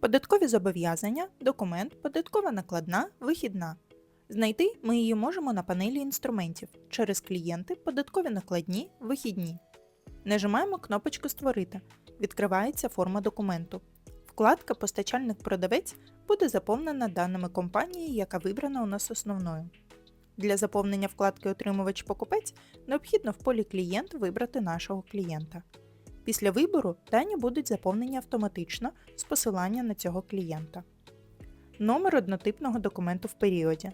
Податкові зобов'язання, документ, податкова накладна, вихідна. Знайти ми її можемо на панелі інструментів через клієнти, податкові накладні, вихідні. Нажимаємо кнопочку Створити. Відкривається форма документу. Вкладка Постачальник-продавець буде заповнена даними компанії, яка вибрана у нас основною. Для заповнення вкладки Отримувач-покупець необхідно в полі Клієнт вибрати нашого клієнта. Після вибору дані будуть заповнені автоматично з посилання на цього клієнта. Номер однотипного документу в періоді.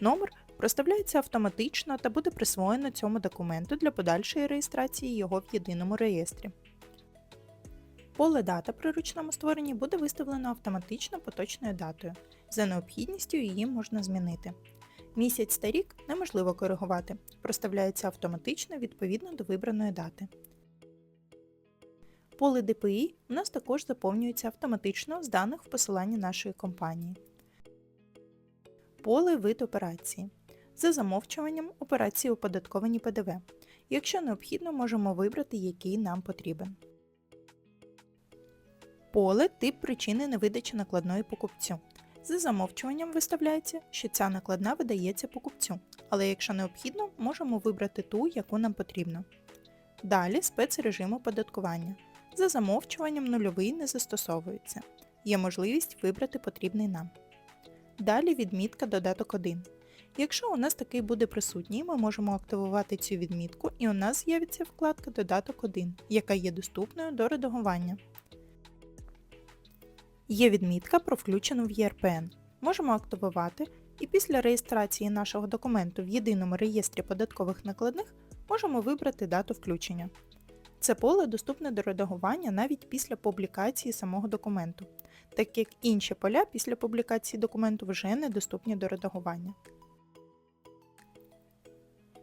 Номер проставляється автоматично та буде присвоєно цьому документу для подальшої реєстрації його в єдиному реєстрі. Поле дата при ручному створенні буде виставлено автоматично поточною датою. За необхідністю її можна змінити. Місяць та рік неможливо коригувати, проставляється автоматично відповідно до вибраної дати. Поле DPI у нас також заповнюється автоматично з даних в посиланні нашої компанії. Поле вид операції. За замовчуванням операції оподатковані ПДВ. Якщо необхідно, можемо вибрати, який нам потрібен. Поле тип причини невидачі накладної покупцю. За замовчуванням виставляється, що ця накладна видається покупцю, але якщо необхідно, можемо вибрати ту, яку нам потрібно. Далі спецрежим оподаткування. За замовчуванням нульовий не застосовується. Є можливість вибрати потрібний нам. Далі відмітка додаток 1. Якщо у нас такий буде присутній, ми можемо активувати цю відмітку і у нас з'явиться вкладка Додаток 1, яка є доступною до редагування. Є відмітка про включену в ЄРПН. Можемо активувати і після реєстрації нашого документу в єдиному реєстрі податкових накладних можемо вибрати дату включення. Це поле доступне до редагування навіть після публікації самого документу, так як інші поля після публікації документу вже недоступні до редагування.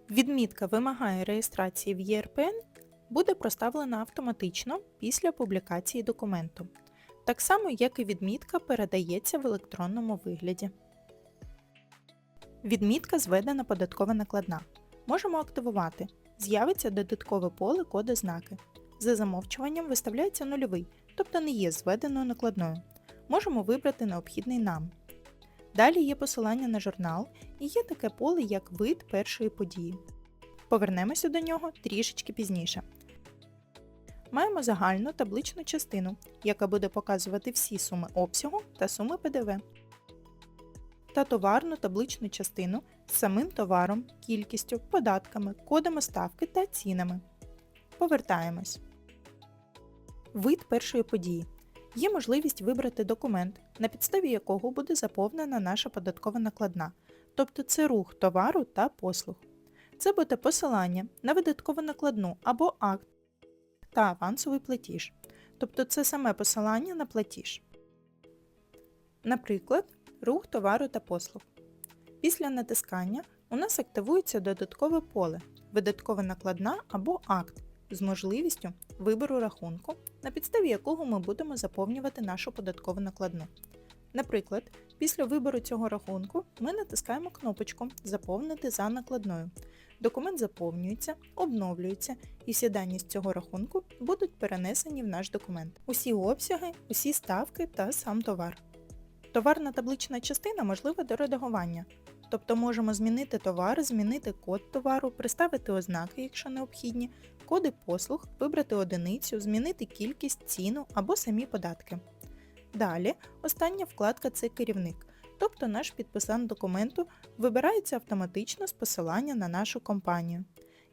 Відмітка вимагає реєстрації в ЄРПН буде проставлена автоматично після публікації документу, так само як і відмітка передається в електронному вигляді. Відмітка зведена податкова накладна. Можемо активувати. З'явиться додаткове поле коди знаки. За замовчуванням виставляється нульовий, тобто не є зведеною накладною. Можемо вибрати необхідний нам. Далі є посилання на журнал і є таке поле як вид першої події. Повернемося до нього трішечки пізніше. Маємо загальну табличну частину, яка буде показувати всі суми обсягу та суми ПДВ. Та товарну табличну частину самим товаром, кількістю, податками, кодами ставки та цінами. Повертаємось. Вид першої події. Є можливість вибрати документ, на підставі якого буде заповнена наша податкова накладна, тобто це рух товару та послуг. Це буде посилання на видаткову накладну або акт та авансовий платіж, тобто це саме посилання на платіж. Наприклад, рух товару та послуг. Після натискання у нас активується додаткове поле видаткова накладна або акт з можливістю вибору рахунку, на підставі якого ми будемо заповнювати нашу податкову накладну. Наприклад, після вибору цього рахунку ми натискаємо кнопочку Заповнити за накладною. Документ заповнюється, обновлюється і всі дані з цього рахунку будуть перенесені в наш документ. Усі обсяги, усі ставки та сам товар. Товарна таблична частина можлива до редагування, тобто можемо змінити товар, змінити код товару, приставити ознаки, якщо необхідні, коди послуг, вибрати одиницю, змінити кількість, ціну або самі податки. Далі, остання вкладка це керівник, тобто наш підписант документу вибирається автоматично з посилання на нашу компанію.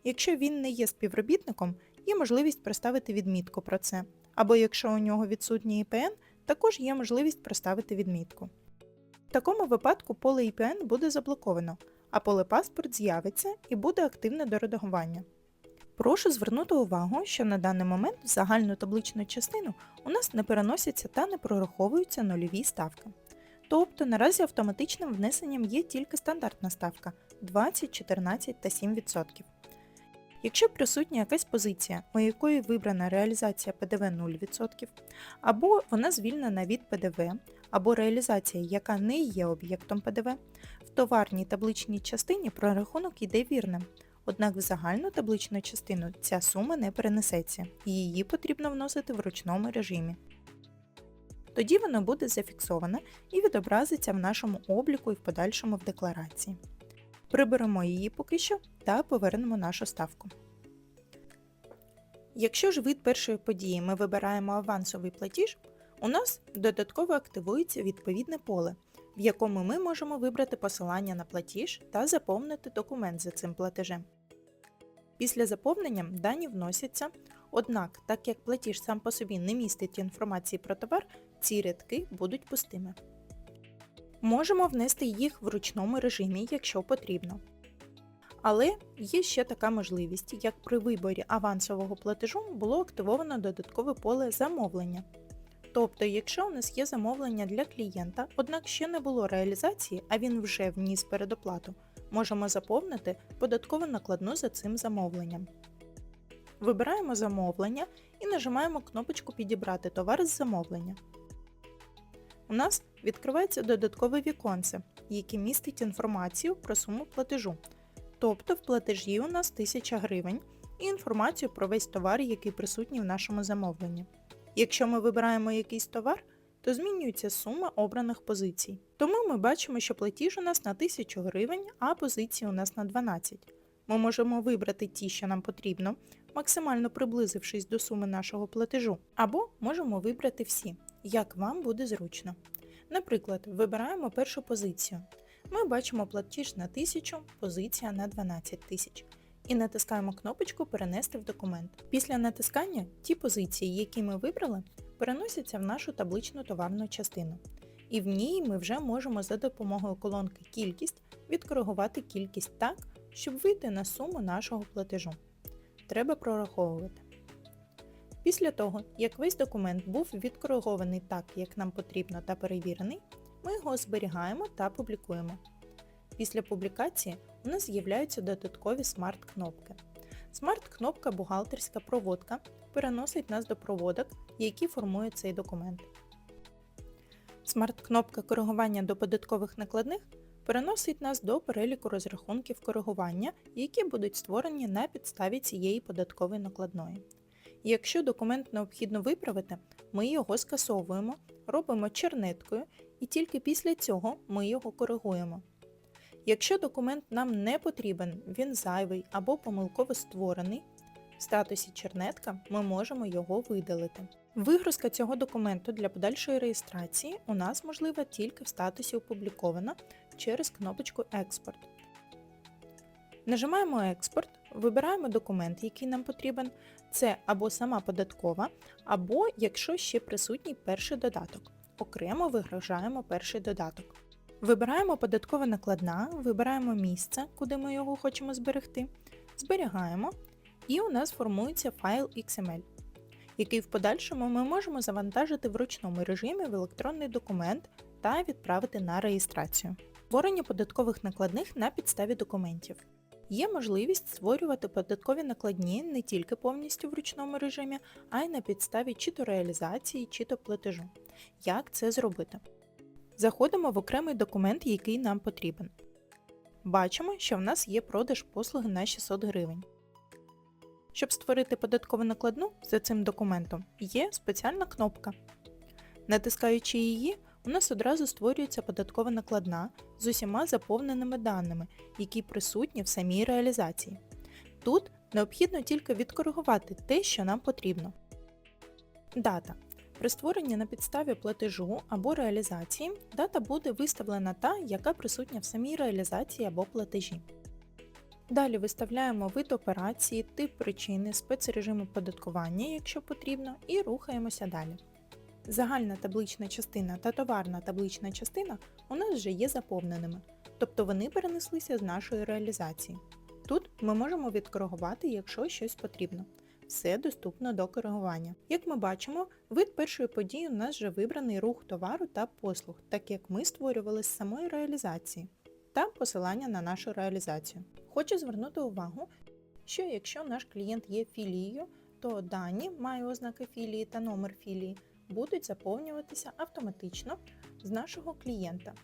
Якщо він не є співробітником, є можливість проставити відмітку про це, або якщо у нього відсутній ІПН, також є можливість проставити відмітку. В такому випадку поле IPN буде заблоковано, а поле паспорт з'явиться і буде активне до редагування. Прошу звернути увагу, що на даний момент в загальну табличну частину у нас не переносяться та не прораховуються нульові ставки. Тобто наразі автоматичним внесенням є тільки стандартна ставка 20, 14 та 7%. Якщо присутня якась позиція, у якої вибрана реалізація ПДВ 0%, або вона звільнена від ПДВ, або реалізація, яка не є об'єктом ПДВ, в товарній табличній частині прорахунок йде вірним. Однак в загальну табличну частину ця сума не перенесеться, її потрібно вносити в ручному режимі. Тоді воно буде зафіксоване і відобразиться в нашому обліку і в подальшому в декларації. Приберемо її поки що та повернемо нашу ставку. Якщо ж вид першої події ми вибираємо авансовий платіж, у нас додатково активується відповідне поле, в якому ми можемо вибрати посилання на платіж та заповнити документ за цим платежем. Після заповнення дані вносяться, однак, так як платіж сам по собі не містить інформації про товар, ці рядки будуть пустими. Можемо внести їх в ручному режимі, якщо потрібно. Але є ще така можливість, як при виборі авансового платежу було активовано додаткове поле замовлення. Тобто, якщо у нас є замовлення для клієнта, однак ще не було реалізації, а він вже вніс передоплату, можемо заповнити податкову накладну за цим замовленням. Вибираємо замовлення і нажимаємо кнопочку Підібрати товар з замовлення. У нас відкривається додаткове віконце, яке містить інформацію про суму платежу. Тобто в платежі у нас 1000 гривень і інформацію про весь товар, який присутній в нашому замовленні. Якщо ми вибираємо якийсь товар, то змінюється сума обраних позицій. Тому ми бачимо, що платіж у нас на 1000 гривень, а позиції у нас на 12. Ми можемо вибрати ті, що нам потрібно, максимально приблизившись до суми нашого платежу, або можемо вибрати всі, як вам буде зручно. Наприклад, вибираємо першу позицію. Ми бачимо платіж на 1000, позиція на 12 тисяч. І натискаємо кнопочку Перенести в документ. Після натискання ті позиції, які ми вибрали, переносяться в нашу табличну товарну частину. І в ній ми вже можемо за допомогою колонки Кількість відкоригувати кількість так, щоб вийти на суму нашого платежу. Треба прораховувати. Після того, як весь документ був відкоригований так, як нам потрібно та перевірений, ми його зберігаємо та публікуємо. Після публікації у нас з'являються додаткові смарт-кнопки. Смарт-кнопка Бухгалтерська проводка переносить нас до проводок, які формують цей документ. Смарт-кнопка коригування до податкових накладних переносить нас до переліку розрахунків коригування, які будуть створені на підставі цієї податкової накладної. Якщо документ необхідно виправити, ми його скасовуємо, робимо чернеткою і тільки після цього ми його коригуємо. Якщо документ нам не потрібен, він зайвий або помилково створений, в статусі чернетка ми можемо його видалити. Вигрузка цього документу для подальшої реєстрації у нас можлива тільки в статусі опублікована через кнопочку Експорт. Нажимаємо Експорт, вибираємо документ, який нам потрібен. Це або сама податкова, або якщо ще присутній перший додаток. Окремо вигружаємо перший додаток. Вибираємо податкова накладна, вибираємо місце, куди ми його хочемо зберегти, зберігаємо, і у нас формується файл XML, який в подальшому ми можемо завантажити в ручному режимі в електронний документ та відправити на реєстрацію. Створення податкових накладних на підставі документів. Є можливість створювати податкові накладні не тільки повністю в ручному режимі, а й на підставі чи то реалізації, чи то платежу. Як це зробити? Заходимо в окремий документ, який нам потрібен. Бачимо, що в нас є продаж послуги на 600 гривень. Щоб створити податкову накладну за цим документом, є спеціальна кнопка. Натискаючи її, у нас одразу створюється податкова накладна з усіма заповненими даними, які присутні в самій реалізації. Тут необхідно тільки відкоригувати те, що нам потрібно. Дата. При створенні на підставі платежу або реалізації дата буде виставлена та, яка присутня в самій реалізації або платежі. Далі виставляємо вид операції, тип причини, спецрежим оподаткування, якщо потрібно, і рухаємося далі. Загальна таблична частина та товарна таблична частина у нас вже є заповненими, тобто вони перенеслися з нашої реалізації. Тут ми можемо відкоригувати, якщо щось потрібно. Все доступно до коригування. Як ми бачимо, вид першої події у нас вже вибраний рух товару та послуг, так як ми створювали з самої реалізації та посилання на нашу реалізацію. Хочу звернути увагу, що якщо наш клієнт є філією, то дані має ознаки філії та номер філії будуть заповнюватися автоматично з нашого клієнта.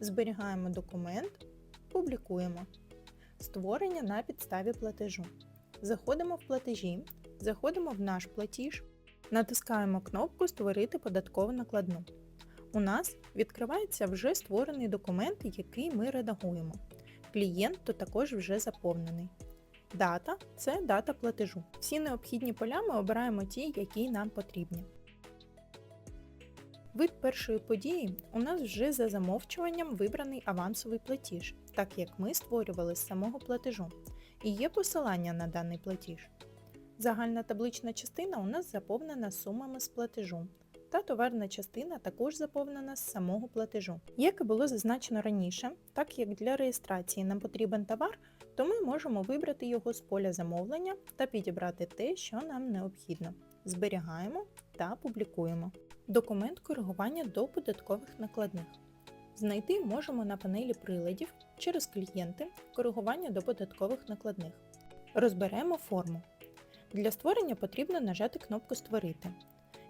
Зберігаємо документ, публікуємо. Створення на підставі платежу. Заходимо в платежі, заходимо в наш платіж, натискаємо кнопку Створити податкову накладну. У нас відкривається вже створений документ, який ми редагуємо. Клієнт то також вже заповнений. Дата це дата платежу. Всі необхідні поля ми обираємо ті, які нам потрібні. Вид першої події у нас вже за замовчуванням вибраний авансовий платіж, так як ми створювали з самого платежу, і є посилання на даний платіж. Загальна таблична частина у нас заповнена сумами з платежу, та товарна частина також заповнена з самого платежу. Як і було зазначено раніше, так як для реєстрації нам потрібен товар, то ми можемо вибрати його з поля замовлення та підібрати те, що нам необхідно. Зберігаємо та публікуємо. Документ коригування до податкових накладних. Знайти можемо на панелі приладів через клієнти коригування до податкових накладних. Розберемо форму. Для створення потрібно нажати кнопку Створити.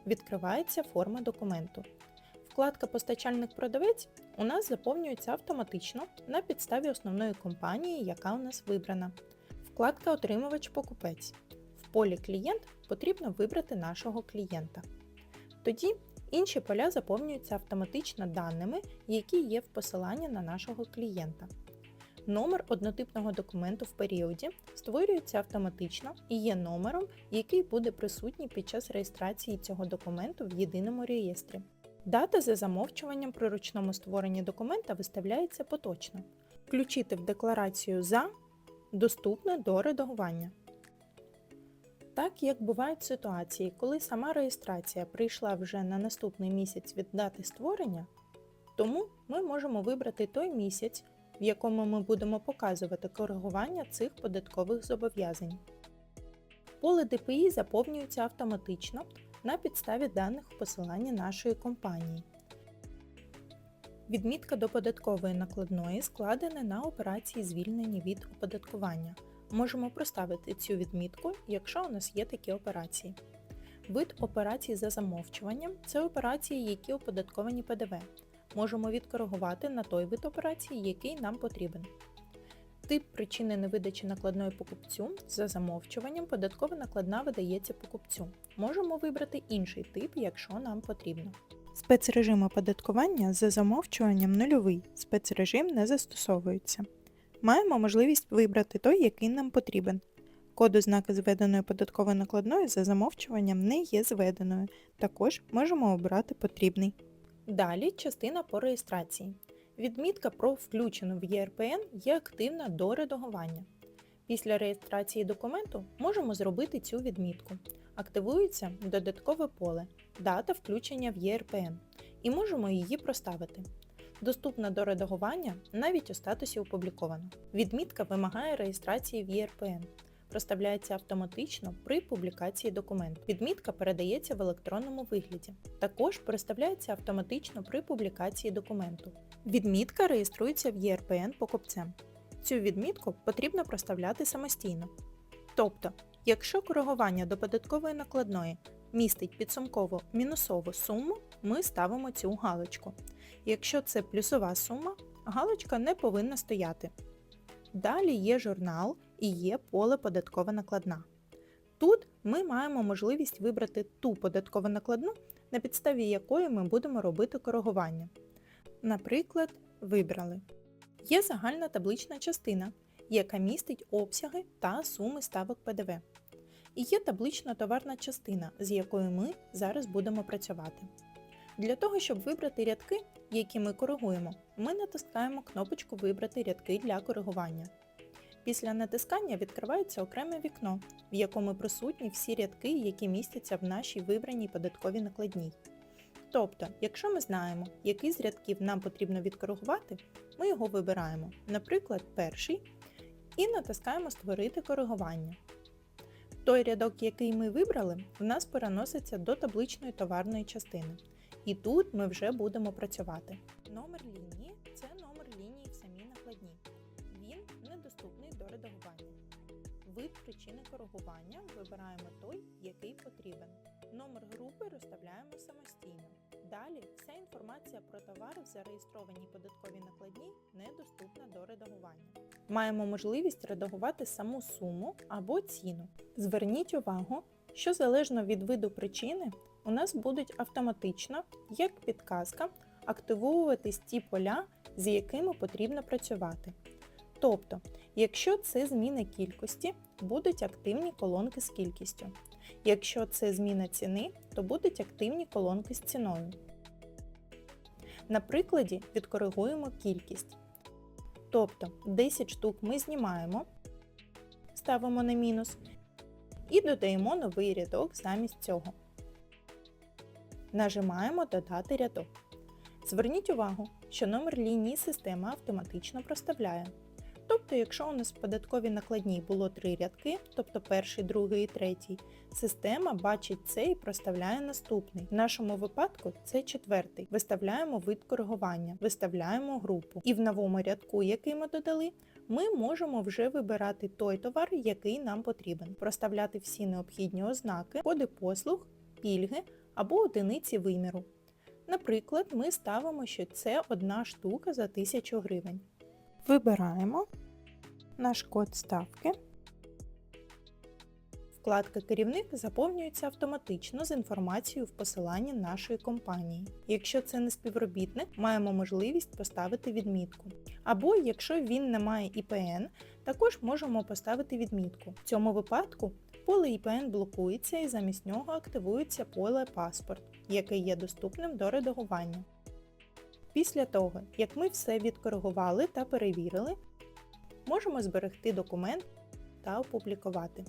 Відкривається форма документу. Вкладка Постачальник-продавець у нас заповнюється автоматично на підставі основної компанії, яка у нас вибрана. Вкладка Отримувач-покупець. В полі Клієнт потрібно вибрати нашого клієнта. Тоді інші поля заповнюються автоматично даними, які є в посиланні на нашого клієнта. Номер однотипного документу в періоді створюється автоматично і є номером, який буде присутній під час реєстрації цього документу в єдиному реєстрі. Дата за замовчуванням при ручному створенні документа виставляється поточно. Включити в декларацію за доступно до редагування. Так як бувають ситуації, коли сама реєстрація прийшла вже на наступний місяць від дати створення, тому ми можемо вибрати той місяць, в якому ми будемо показувати коригування цих податкових зобов'язань. Поле ДПІ заповнюється автоматично на підставі даних в посиланні нашої компанії. Відмітка до податкової накладної складена на операції звільнення від оподаткування. Можемо проставити цю відмітку, якщо у нас є такі операції. Вид операцій за замовчуванням це операції, які оподатковані ПДВ. Можемо відкоригувати на той вид операції, який нам потрібен. Тип причини невидачі накладної покупцю за замовчуванням податкова накладна видається покупцю. Можемо вибрати інший тип, якщо нам потрібно. Спецрежим оподаткування за замовчуванням нульовий. Спецрежим не застосовується. Маємо можливість вибрати той, який нам потрібен. Код ознаки зведеної податкової накладної за замовчуванням не є зведеною. Також можемо обрати потрібний. Далі частина по реєстрації. Відмітка про включену в ЄРПН є активна до редагування. Після реєстрації документу можемо зробити цю відмітку. Активується додаткове поле Дата включення в ЄРПН і можемо її проставити. Доступна до редагування навіть у статусі опубліковано. Відмітка вимагає реєстрації в ЄРПН. Проставляється автоматично при публікації документу. Відмітка передається в електронному вигляді. Також переставляється автоматично при публікації документу. Відмітка реєструється в ЄРПН покупцем. Цю відмітку потрібно проставляти самостійно. Тобто, якщо коригування до податкової накладної містить підсумково мінусову суму, ми ставимо цю галочку. Якщо це плюсова сума, галочка не повинна стояти. Далі є журнал і є поле податкова накладна. Тут ми маємо можливість вибрати ту податкову накладну, на підставі якої ми будемо робити коригування. Наприклад, вибрали. Є загальна таблична частина, яка містить обсяги та суми ставок ПДВ. І є таблична товарна частина, з якою ми зараз будемо працювати. Для того, щоб вибрати рядки, які ми коригуємо, ми натискаємо кнопочку Вибрати рядки для коригування. Після натискання відкривається окреме вікно, в якому присутні всі рядки, які містяться в нашій вибраній податковій накладній. Тобто, якщо ми знаємо, який з рядків нам потрібно відкоригувати, ми його вибираємо, наприклад, перший, і натискаємо Створити коригування. Той рядок, який ми вибрали, в нас переноситься до табличної товарної частини. І тут ми вже будемо працювати. Номер лінії це номер лінії в самій накладні. Він недоступний до редагування. Вид причини коригування вибираємо той, який потрібен. Номер групи розставляємо самостійно. Далі вся інформація про товари в зареєстрованій податковій накладній недоступна до редагування. Маємо можливість редагувати саму суму або ціну. Зверніть увагу, що залежно від виду причини у нас будуть автоматично, як підказка, активовуватись ті поля, з якими потрібно працювати. Тобто, якщо це зміна кількості, будуть активні колонки з кількістю. Якщо це зміна ціни, то будуть активні колонки з ціною. На прикладі відкоригуємо кількість. Тобто 10 штук ми знімаємо, ставимо на мінус і додаємо новий рядок замість цього. Нажимаємо Додати рядок. Зверніть увагу, що номер лінії система автоматично проставляє. Тобто, якщо у нас в податковій накладній було три рядки, тобто перший, другий і третій, система бачить це і проставляє наступний. В нашому випадку це четвертий. Виставляємо вид коригування, виставляємо групу. І в новому рядку, який ми додали, ми можемо вже вибирати той товар, який нам потрібен, проставляти всі необхідні ознаки, коди послуг, пільги або одиниці виміру. Наприклад, ми ставимо, що це одна штука за 1000 гривень. Вибираємо наш код ставки. Вкладка Керівник заповнюється автоматично з інформацією в посиланні нашої компанії. Якщо це не співробітник, маємо можливість поставити відмітку. Або якщо він не має ІПН, також можемо поставити відмітку. В цьому випадку поле ІПН блокується і замість нього активується поле Паспорт, яке є доступним до редагування. Після того, як ми все відкоригували та перевірили, можемо зберегти документ та опублікувати.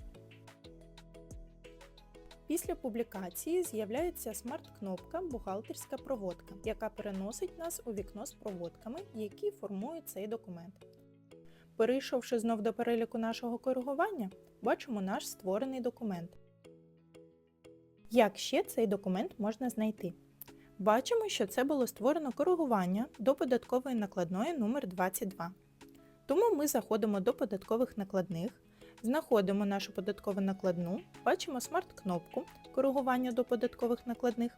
Після публікації з'являється смарт-кнопка Бухгалтерська проводка, яка переносить нас у вікно з проводками, які формують цей документ. Перейшовши знов до переліку нашого коригування, бачимо наш створений документ. Як ще цей документ можна знайти? Бачимо, що це було створено коригування до податкової накладної номер 22 Тому ми заходимо до податкових накладних, знаходимо нашу податкову накладну, бачимо смарт-кнопку коригування до податкових накладних,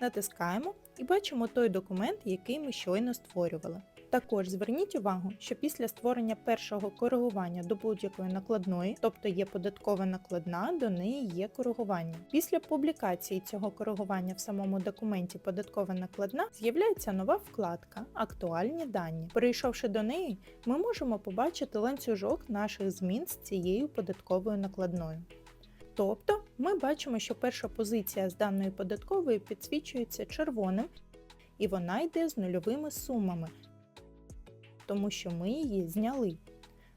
натискаємо і бачимо той документ, який ми щойно створювали. Також зверніть увагу, що після створення першого коригування до будь-якої накладної, тобто є податкова накладна, до неї є коригування. Після публікації цього коригування в самому документі податкова накладна з'являється нова вкладка Актуальні дані. Перейшовши до неї, ми можемо побачити ланцюжок наших змін з цією податковою накладною. Тобто ми бачимо, що перша позиція з даної податкової підсвічується червоним, і вона йде з нульовими сумами, тому що ми її зняли.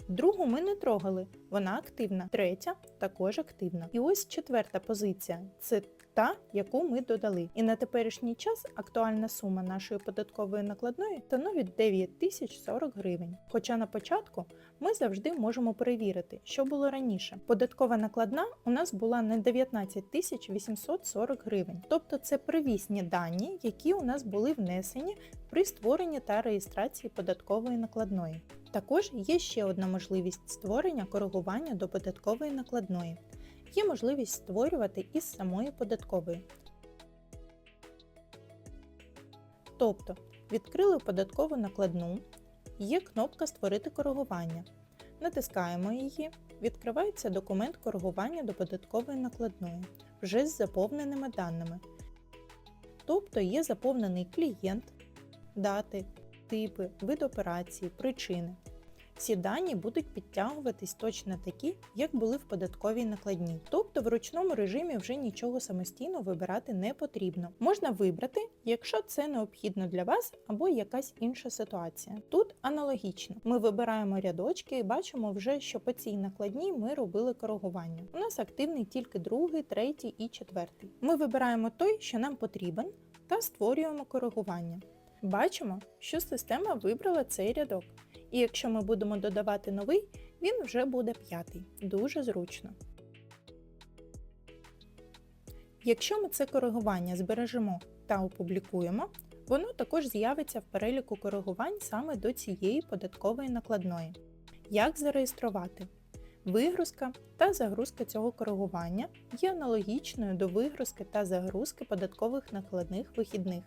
Другу ми не трогали, вона активна. Третя також активна. І ось четверта позиція це та, яку ми додали. І на теперішній час актуальна сума нашої податкової накладної становить 9040 гривень. Хоча на початку ми завжди можемо перевірити, що було раніше. Податкова накладна у нас була на 19 840 гривень, тобто це привісні дані, які у нас були внесені при створенні та реєстрації податкової накладної. Також є ще одна можливість створення коригування до податкової накладної. Є можливість створювати із самої податкової. Тобто, відкрили податкову накладну, є кнопка Створити коригування. Натискаємо її, відкривається документ коригування до податкової накладної вже з заповненими даними. Тобто є заповнений клієнт, дати, типи, вид операції, причини. Всі дані будуть підтягуватись точно такі, як були в податковій накладній. Тобто в ручному режимі вже нічого самостійно вибирати не потрібно. Можна вибрати, якщо це необхідно для вас або якась інша ситуація. Тут аналогічно. Ми вибираємо рядочки і бачимо вже, що по цій накладній ми робили коригування. У нас активний тільки другий, третій і четвертий. Ми вибираємо той, що нам потрібен, та створюємо коригування. Бачимо, що система вибрала цей рядок. І якщо ми будемо додавати новий, він вже буде п'ятий. Дуже зручно. Якщо ми це коригування збережемо та опублікуємо, воно також з'явиться в переліку коригувань саме до цієї податкової накладної. Як зареєструвати? Вигрузка та загрузка цього коригування є аналогічною до вигрузки та загрузки податкових накладних вихідних.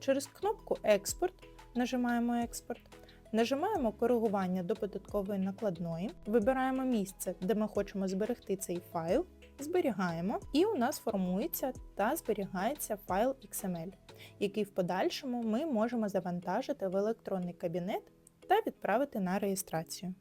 Через кнопку Експорт нажимаємо Експорт Нажимаємо коригування до податкової накладної, вибираємо місце, де ми хочемо зберегти цей файл, зберігаємо, і у нас формується та зберігається файл XML, який в подальшому ми можемо завантажити в електронний кабінет та відправити на реєстрацію.